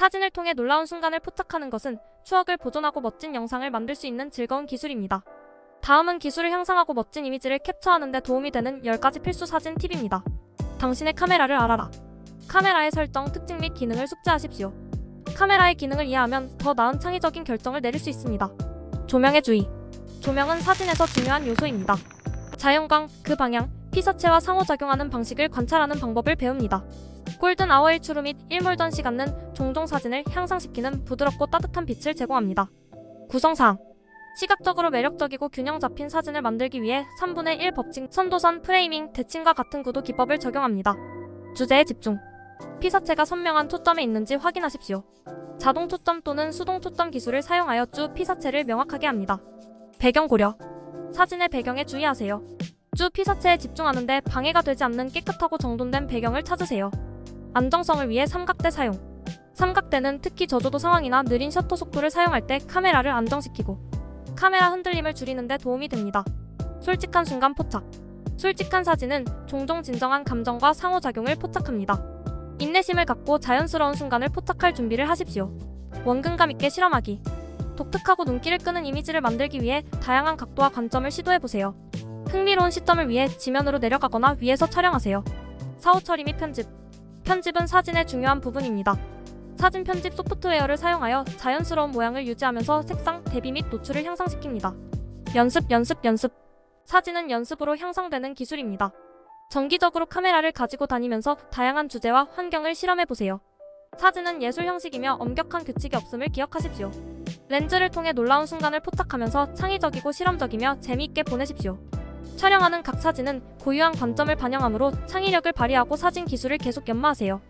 사진을 통해 놀라운 순간을 포착하는 것은 추억을 보존하고 멋진 영상을 만들 수 있는 즐거운 기술입니다. 다음은 기술을 향상하고 멋진 이미지를 캡처하는 데 도움이 되는 10가지 필수 사진 팁입니다. 당신의 카메라를 알아라. 카메라의 설정, 특징 및 기능을 숙지하십시오. 카메라의 기능을 이해하면 더 나은 창의적인 결정을 내릴 수 있습니다. 조명의 주의. 조명은 사진에서 중요한 요소입니다. 자연광, 그 방향, 피사체와 상호작용하는 방식을 관찰하는 방법을 배웁니다. 골든 아워 일추루 및 일몰전 시간은 종종 사진을 향상시키는 부드럽고 따뜻한 빛을 제공합니다. 구성사항 시각적으로 매력적이고 균형 잡힌 사진을 만들기 위해 3분의 1 법칙, 선도선, 프레이밍, 대칭과 같은 구도 기법을 적용합니다. 주제에 집중. 피사체가 선명한 초점에 있는지 확인하십시오. 자동 초점 또는 수동 초점 기술을 사용하여 주 피사체를 명확하게 합니다. 배경 고려. 사진의 배경에 주의하세요. 주 피사체에 집중하는데 방해가 되지 않는 깨끗하고 정돈된 배경을 찾으세요. 안정성을 위해 삼각대 사용. 삼각대는 특히 저조도 상황이나 느린 셔터 속도를 사용할 때 카메라를 안정시키고 카메라 흔들림을 줄이는 데 도움이 됩니다. 솔직한 순간 포착. 솔직한 사진은 종종 진정한 감정과 상호작용을 포착합니다. 인내심을 갖고 자연스러운 순간을 포착할 준비를 하십시오. 원근감 있게 실험하기. 독특하고 눈길을 끄는 이미지를 만들기 위해 다양한 각도와 관점을 시도해 보세요. 흥미로운 시점을 위해 지면으로 내려가거나 위에서 촬영하세요. 사후 처리 및 편집. 편집은 사진의 중요한 부분입니다. 사진 편집 소프트웨어를 사용하여 자연스러운 모양을 유지하면서 색상, 대비 및 노출을 향상시킵니다. 연습, 연습, 연습. 사진은 연습으로 향상되는 기술입니다. 정기적으로 카메라를 가지고 다니면서 다양한 주제와 환경을 실험해 보세요. 사진은 예술 형식이며 엄격한 규칙이 없음을 기억하십시오. 렌즈를 통해 놀라운 순간을 포착하면서 창의적이고 실험적이며 재미있게 보내십시오. 촬영하는 각 사진은 고유한 관점을 반영하므로 창의력을 발휘하고 사진 기술을 계속 연마하세요.